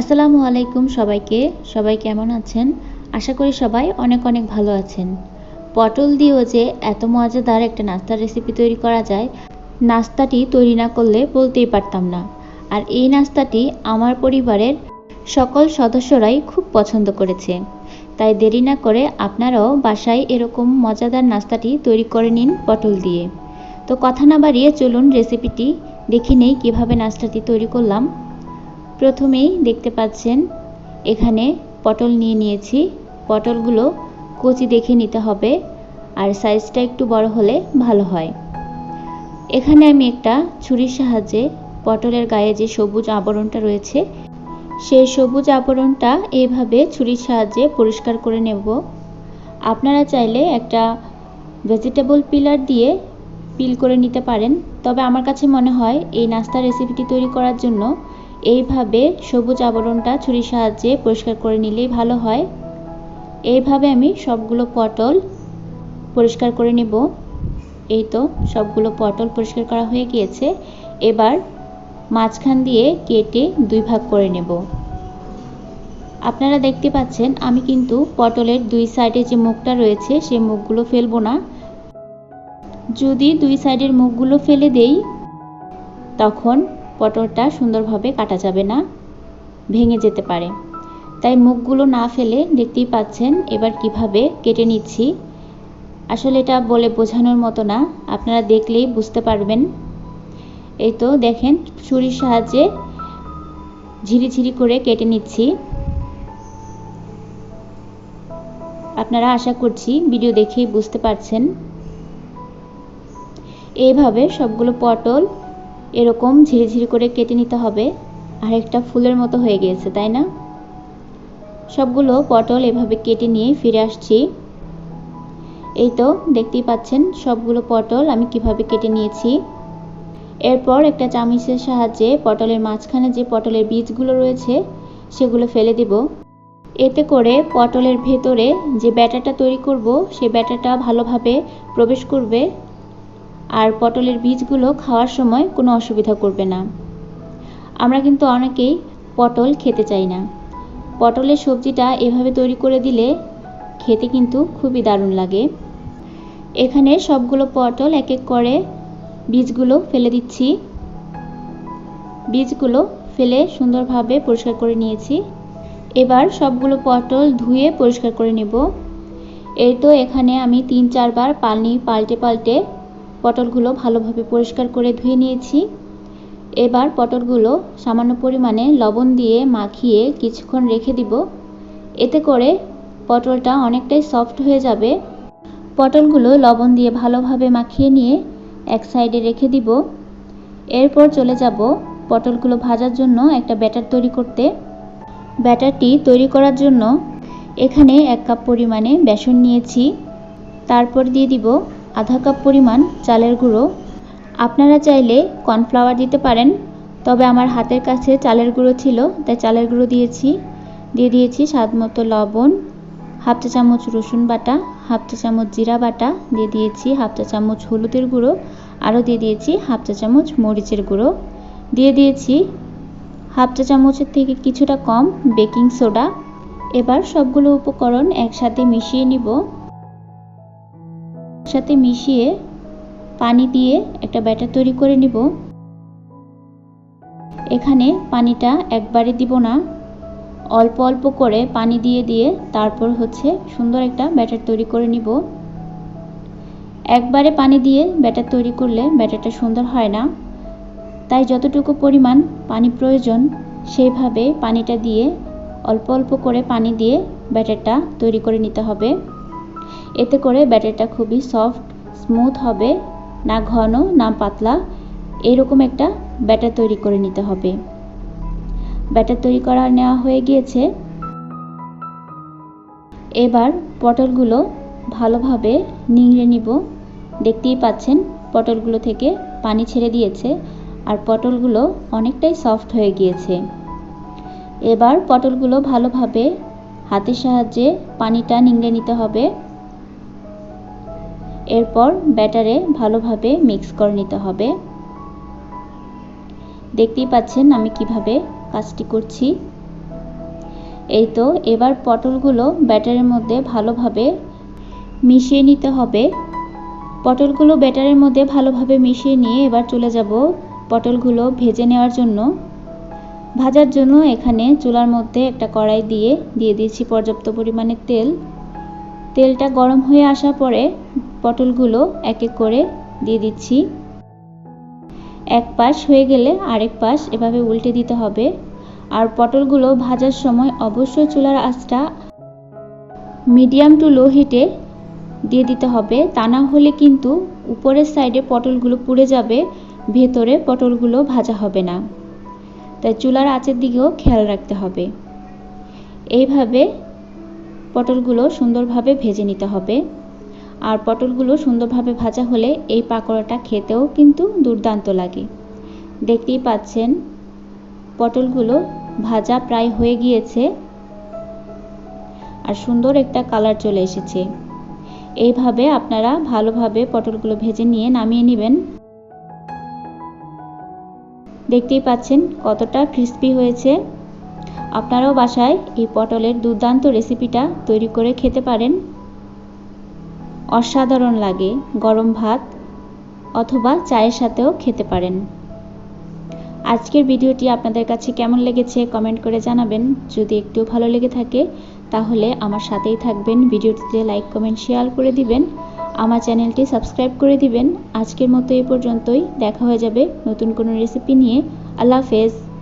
আসসালামু আলাইকুম সবাইকে। সবাই কেমন আছেন? আশা করি সবাই অনেক অনেক ভালো আছেন। পটল দিয়েও যে এত মজাদার একটা নাস্তার রেসিপি তৈরি করা যায়, নাস্তাটি তৈরি না করলে বলতেই পারতাম না। আর এই নাস্তাটি আমার পরিবারের সকল সদস্যরাই খুব পছন্দ করেছে। তাই দেরি না করে আপনারাও বাসায় এরকম মজাদার নাস্তাটি তৈরি করে নিন পটল দিয়ে। তো কথা না বাড়িয়ে চলুন রেসিপিটি দেখে নেই কীভাবে নাস্তাটি তৈরি করলাম। প্রথমেই দেখতে পাচ্ছেন, এখানে পটল নিয়ে নিয়েছি। পটলগুলো কচি দেখে নিতে হবে, আর সাইজটা একটু বড় হলে ভালো হয়। এখানে আমি একটা ছুরির সাহায্যে পটলের গায়ে যে সবুজ আবরণটা রয়েছে, সেই সবুজ আবরণটা এইভাবে ছুরির সাহায্যে পরিষ্কার করে নেব। আপনারা চাইলে একটা ভেজিটেবল পিলার দিয়ে পিল করে নিতে পারেন, তবে আমার কাছে মনে হয় এই নাস্তা রেসিপিটি তৈরি করার জন্য এইভাবে সবুজ আবরণটা ছুরির সাহায্যে পরিষ্কার করে নিলেই ভালো হয়। এইভাবে আমি সবগুলো পটল পরিষ্কার করে নেব। এই তো সবগুলো পটল পরিষ্কার করা হয়ে গিয়েছে। এবার মাঝখান দিয়ে কেটে দুই ভাগ করে নেব। আপনারা দেখতে পাচ্ছেন, আমি কিন্তু পটলের দুই সাইডে যে মুখটা রয়েছে, সেই মুখগুলো ফেলব না। যদি দুই সাইডের মুখগুলো ফেলে দেই, তখন পটলটা সুন্দরভাবে কাটা যাবে না, ভেঙে যেতে পারে। তাই মুখগুলো না ফেলে দেখতেই পাচ্ছেন এবার কীভাবে কেটে নিচ্ছি। আসলে এটা বলে বোঝানোর মতো না, আপনারা দেখলেই বুঝতে পারবেন। এই তো দেখেন ছুরির সাহায্যে ঝিরিঝিরি করে কেটে নিচ্ছি। আপনারা আশা করছি ভিডিও দেখেই বুঝতে পারছেন। এইভাবে সবগুলো পটল এরকম ঝিরিঝিরি করে কেটে নিতে হবে। আর একটা ফুলের মতো হয়ে গিয়েছে, তাই না? সবগুলো পটল এভাবে কেটে নিয়ে ফিরে আসছি। এই তো, দেখতেই পাচ্ছেন, সবগুলো পটল আমি কীভাবে কেটে নিয়েছি। এরপর একটা চামিচের সাহায্যে পটলের মাঝখানে যে পটলের বীজগুলো রয়েছে, সেগুলো ফেলে দিব। এতে করে পটলের ভেতরে যে ব্যাটাটা তৈরি করব, সে ব্যাটাটা ভালোভাবে প্রবেশ করবে। আর পটলের বীজগুলো খাওয়ার সময় কোনো অসুবিধা করবে না। আমরা কিন্তু অনেকেই পটল খেতে চাই না। পটলের সবজিটা এভাবে তৈরি করে দিলে খেতে কিন্তু খুবই দারুণ লাগে। এখানে সবগুলো পটল এক এক করে বীজগুলো ফেলে দিচ্ছি। বীজগুলো ফেলে সুন্দরভাবে পরিষ্কার করে নিয়েছি। এবার সবগুলো পটল ধুয়ে পরিষ্কার করে নেব। এই তো এখানে আমি তিন চারবার পানি পাল্টে পাল্টে পটলগুলো ভালোভাবে পরিষ্কার করে ধুয়ে নিয়েছি। এবার পটলগুলো সামান্য পরিমাণে লবণ দিয়ে মাখিয়ে কিছুক্ষণ রেখে দিব। এতে করে পটলটা অনেকটাই সফট হয়ে যাবে। পটলগুলো লবণ দিয়ে ভালোভাবে মাখিয়ে নিয়ে এক সাইডে রেখে দিব। এরপর চলে যাব পটলগুলো ভাজার জন্য একটা ব্যাটার তৈরি করতে। ব্যাটারটি তৈরি করার জন্য এখানে এক কাপ পরিমাণে বেসন নিয়েছি। তারপর দিয়ে দিব আধা কাপ পরিমাণ চালের গুঁড়ো। আপনারা চাইলে কর্নফ্লাওয়ার দিতে পারেন, তবে আমার হাতের কাছে চালের গুঁড়ো ছিল, তাই চালের গুঁড়ো দিয়েছি। দিয়ে দিয়েছি স্বাদ মতো লবণ, হাফ চা চামচ রসুন বাটা, হাফ চা চামচ জিরা বাটা, দিয়ে দিয়েছি হাফ চা চামচ হলুদের গুঁড়ো, আরও দিয়ে দিয়েছি হাফ চা চামচ মরিচের গুঁড়ো। দিয়ে দিয়েছি হাফ চা চামচের থেকে কিছুটা কম বেকিং সোডা। এবার সবগুলো উপকরণ একসাথে মিশিয়ে নিব। সাথে মিশিয়ে পানি দিয়ে একটা ব্যাটার তৈরি করে নিব। এখানে পানিটা একবারে দিব না। অল্প অল্প করে পানি দিয়ে দিয়ে তারপর হচ্ছে সুন্দর একটা ব্যাটার তৈরি করে নিব। একবারে পানি দিয়ে ব্যাটার তৈরি করলে ব্যাটারটা সুন্দর হয় না। তাই যতটুকু পরিমাণ পানি প্রয়োজন, সেইভাবে পানিটা দিয়ে অল্প অল্প করে পানি দিয়ে ব্যাটারটা তৈরি করে নিতে হবে। এতে করে ব্যাটারটা খুবই সফট স্মুথ হবে, না ঘন, না পাতলা। এরকম একটা ব্যাটার তৈরি করে নিতে হবে। ব্যাটার তৈরি করা নেওয়া হয়ে গিয়েছে। এবার পটলগুলো ভালোভাবে নিংড়ে নিব। দেখতেই পাচ্ছেন, পটলগুলো থেকে পানি ছেড়ে দিয়েছে আর পটলগুলো অনেকটাই সফট হয়ে গিয়েছে। এবার পটলগুলো ভালোভাবে হাতের সাহায্যে পানিটা নিংড়ে নিতে হবে। এরপর ব্যাটারে ভালোভাবে মিক্স করে নিতে হবে। দেখতেই পাচ্ছেন আমি কীভাবে কাজটি করছি। এই তো, এবার পটলগুলো ব্যাটারের মধ্যে ভালোভাবে মিশিয়ে নিতে হবে। পটলগুলো ব্যাটারের মধ্যে ভালোভাবে মিশিয়ে নিয়ে এবার চলে যাব পটলগুলো ভেজে নেওয়ার জন্য। ভাজার জন্য এখানে চুলার মধ্যে একটা কড়াই দিয়ে দিয়ে দিয়েছি পর্যাপ্ত পরিমাণে তেল। তেলটা গরম হয়ে আসার পরে পটলগুলো এক এক করে দিয়ে দিচ্ছি। এক পাশ হয়ে গেলে আরেক পাশ এভাবে উল্টে দিতে হবে। আর পটলগুলো ভাজার সময় অবশ্যই চুলার আঁচটা মিডিয়াম টু লো হিটে দিয়ে দিতে হবে। তা না হলে কিন্তু উপরের সাইডে পটলগুলো পুড়ে যাবে, ভেতরে পটলগুলো ভাজা হবে না। তাই চুলার আঁচের দিকেও খেয়াল রাখতে হবে। এইভাবে পটলগুলো সুন্দরভাবে ভেজে নিতে হবে। আর পটলগুলো সুন্দরভাবে ভাজা হলে এই পাকোড়াটা খেতেও কিন্তু দুর্দান্ত লাগে। দেখতেই পাচ্ছেন, পটলগুলো ভাজা প্রায় হয়ে গিয়েছে আর সুন্দর একটা কালার চলে এসেছে। এইভাবে আপনারা ভালোভাবে পটলগুলো ভেজে নিয়ে নামিয়ে নেবেন। দেখতেই পাচ্ছেন কতটা ক্রিস্পি হয়েছে। আপনারাও বাসায় এই পটলের দুর্দান্ত রেসিপিটা তৈরি করে খেতে পারেন। অসাধারণ লাগে গরম ভাত অথবা চায়ের সাথেও খেতে পারেন। আজকের ভিডিওটি আপনাদের কাছে কেমন লেগেছে কমেন্ট করে জানাবেন। যদি একটু ভালো লেগে থাকে, তাহলে আমার সাথেই থাকবেন। ভিডিওটিতে লাইক, কমেন্ট, শেয়ার করে দিবেন। আমার চ্যানেলটি সাবস্ক্রাইব করে দিবেন। আজকের মতো এই পর্যন্তই। দেখা হয়ে যাবে নতুন কোনো রেসিপি নিয়ে। আল্লাহ হাফেজ।